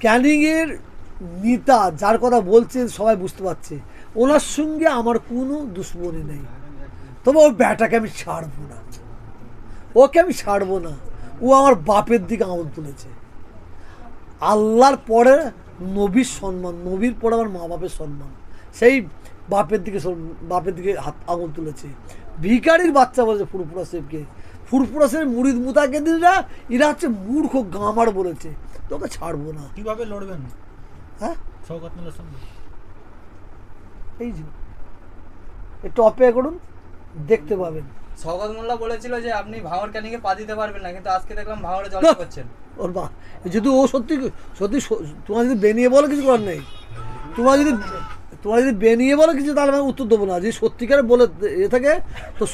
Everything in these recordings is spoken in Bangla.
ক্যানিংয়ের নেতা যার কথা বলছেন সবাই বুঝতে পারছে। ওনার সঙ্গে আমার কোনো দুশ্মনী নেই। তবে ওর ব্যাটাকে আমি ছাড়বো না। ওকে আমি ছাড়বো না। ও আমার বাপের দিকে আঙুল তুলেছে। আল্লাহর পরে নবীর সম্মান, নবীর পরে আমার মা বাপের সম্মান। সেই বাপের দিকে বাপের দিকে হাত, আঙুল তুলেছে। ভিকারির বাচ্চা বলেছে ফুরফুরা সেবকে ফুরফুরা সেব মুড়িদ মুতাকেদিনরা, এরা হচ্ছে মূর্খ, গামার বলেছে। তোকে ছাড়বো না। কীভাবে লড়বেন? হ্যাঁ? শওকত সঙ্গে। এই যে একটু অপেক্ষা করুন দেখতে পাবেন। সৌগত মোল্লা বলেছিল যে আপনি ভাঙর ক্যানিংয়ে পা দিতে পারবেন না কিন্তু আজকে দেখলাম ভাঙরে জল করছেন ওর বা যদি ও সত্যি সত্যি তোমার যদি বেনিয়ে বলে কিছু করার নেই? তোমার যদি তোমার যদি বেনিয়ে বলে কিছু তাহলে আমি উত্তর দেবো না। যদি সত্যিকারে বলে এ থাকে তো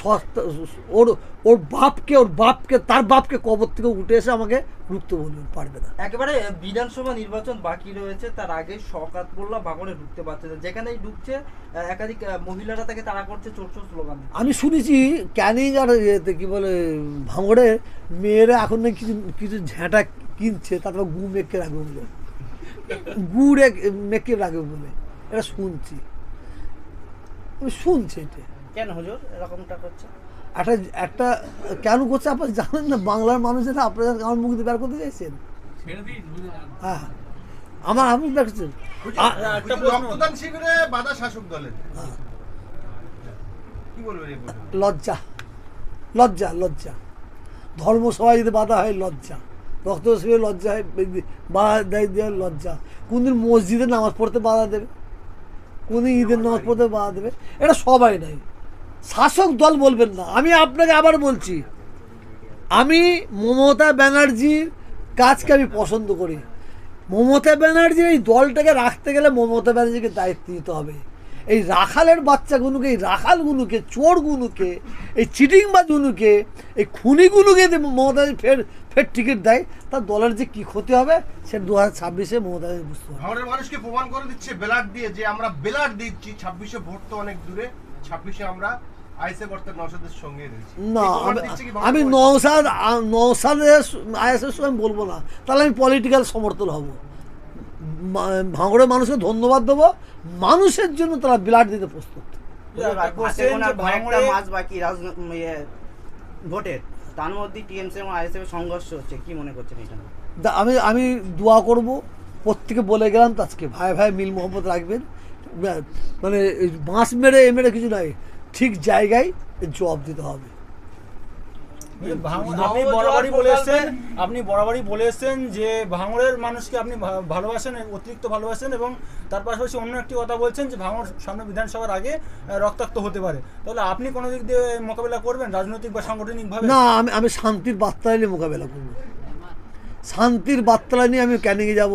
ওর ওর বাপকে ওর বাপকে তার বাপকে কবর থেকে উঠে এসে আমাকে রুখতে বলবে পারবে না। একেবারে বিধানসভা নির্বাচন বাকি রয়েছে তার আগে শকাত মোল্লা ভাঙড়ে ঢুকতে পারছে না। যেখানেই ঢুকছে একাধিক মহিলারা তাকে তাড়া করছে চোর চোর স্লোগান আমি শুনেছি ক্যানিং আর ইয়েতে কি বলে ভাঙড়ে মেয়েরা এখন নাকি কিছু কিছু ঝ্যাঁটা কিনছে তারপর গু মেখে রাখবে বলে। গুড়ে মেখে রাখবে বলে। এটা শুনছি আমি শুনছি এটা কেন হুজুর এরকমটা করছে একটা একটা কেন করছে আপনারা জানেন না বাংলার মানুষ মানুষেরা আপনারা আমার মুখ দিয়ে বের করতে চাইছেন হ্যাঁ আমার আমি দেখছেন রক্তদান শিবিরে বাধা শাসক দলের? লজ্জা লজ্জা লজ্জা ধর্ম সবাই যদি বাধা হয় লজ্জা রক্ত শিবিরে লজ্জা হয় বাধা দেয় দেয় লজ্জা কোনদিন মসজিদে নামাজ পড়তে বাধা দেবে কোনদিন ঈদের নামাজ পড়তে বাধা দেবে। এটা সবাই নাই। শাসক দল বলবেন না। আমি আপনাকে আবার বলছি, আমি মমতা ব্যানার্জির কাজকে আমি পছন্দ করি। মমতা ব্যানার্জির এই দলটাকে রাখতে গেলে মমতা ব্যানার্জিকে দায়িত্ব দিতে হবে। এই রাখালের বাচ্চাগুলোকে এই রাখালগুলোকে চোরগুলোকে এই চিটিংবাজগুলোকে এই খুনিগুলোকে যদি মমতা ফের ফের টিকিট দেয় তার দলের যে কী ক্ষতি হবে সে দু হাজার ছাব্বিশে মমতা বুঝতে হবে ভাঙড়ের মানুষকে প্রমাণ করে দিচ্ছে বেলাট দিয়ে যে আমরা বেলাট দিচ্ছি। ছাব্বিশে ভোট তো অনেক দূরে ছাব্বিশে আমরা না আমি-? নৌসাদ নৌসাদের আইএসের সঙ্গে আমি বলব না। তাহলে আমি পলিটিক্যাল সমর্থন হব। ভাঙড়ের মানুষকে ধন্যবাদ দেবো। মানুষের জন্য তারা ব্লাড দিতে প্রস্তুত। মাস বাকি ইয়ে, ভোটের। তার মধ্যে টিএমসি এবং আইএসএফ সংঘর্ষ হচ্ছে। কি মনে করছেন এটা আমি আমি দোয়া করব। প্রত্যেকে বলে গেলাম আজকে। ভাই ভাই মিল মোহাম্মদ রাখবেন। মানে বাঁশ মেরে এ মেরে কিছু নয়। ঠিক জায়গায় জবাব দিতে হবে। আপনি বরাবরই বলে এসেছেন আপনি বরাবরই বলে এসেছেন যে ভাঙড়ের মানুষকে আপনি ভালোবাসেন অতিরিক্ত ভালোবাসেন এবং তার পাশাপাশি অন্য একটি কথা বলছেন যে ভাঙড় সামনে বিধানসভার আগে রক্তাক্ত হতে পারে। তাহলে আপনি কোনো দিক দিয়ে মোকাবিলা করবেন রাজনৈতিক বা সাংগঠনিকভাবে? না আমি আমি শান্তির বার্তা নিয়ে মোকাবেলা করব। শান্তির বার্তা নিয়ে আমি ক্যানিংয়ে যাব?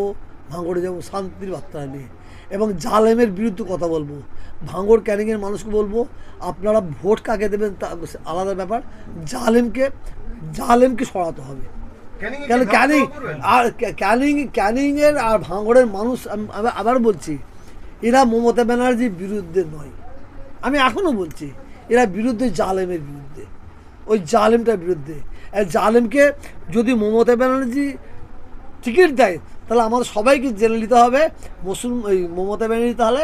ভাঙড়ে যাব শান্তির বার্তা নিয়ে এবং জালেমের বিরুদ্ধে কথা বলব। ভাঙড় ক্যানিংয়ের মানুষকে বলব আপনারা ভোট কাকে দেবেন তা আলাদা ব্যাপার। জালেমকে জালেমকে সরাতে হবে। কেন ক্যানিং আর ক্যানিং ক্যানিংয়ের আর ভাঙড়ের মানুষ আবার বলছি এরা মমতা ব্যানার্জির বিরুদ্ধে নয়। আমি এখনও বলছি এরা বিরুদ্ধে জালেমের বিরুদ্ধে। ওই জালেমটার বিরুদ্ধে। জালেমকে যদি মমতা ব্যানার্জি টিকিট দেয়। তাহলে আমাদের সবাইকে জেনে নিতে হবে মুসলিম ওই মমতা ব্যানার্জি তাহলে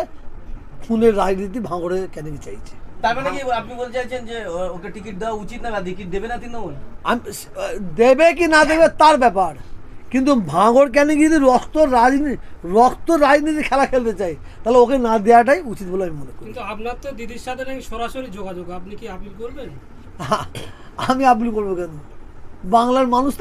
খুনের রাজনীতি ভাঙড়ে ক্যানিং চাইছে? তার মানে কি আপনি বলতে চাইছেন যে ওকে টিকিট দেওয়া উচিত না টিকিট দেবে না তৃণমূল? আমি দেবে কি না দেবে তার ব্যাপার। কিন্তু ভাঙড় কেন যদি রক্ত রাজনীতি রক্ত রাজনীতি খেলা খেলতে চাই তাহলে ওকে না দেওয়াটাই উচিত বলে আমি মনে করি। কিন্তু আপনার তো দিদির সাথে নাকি সরাসরি যোগাযোগ আপনি কি আপিল করবেন? আমি আপিল করব কেন? বাংলার মানুষ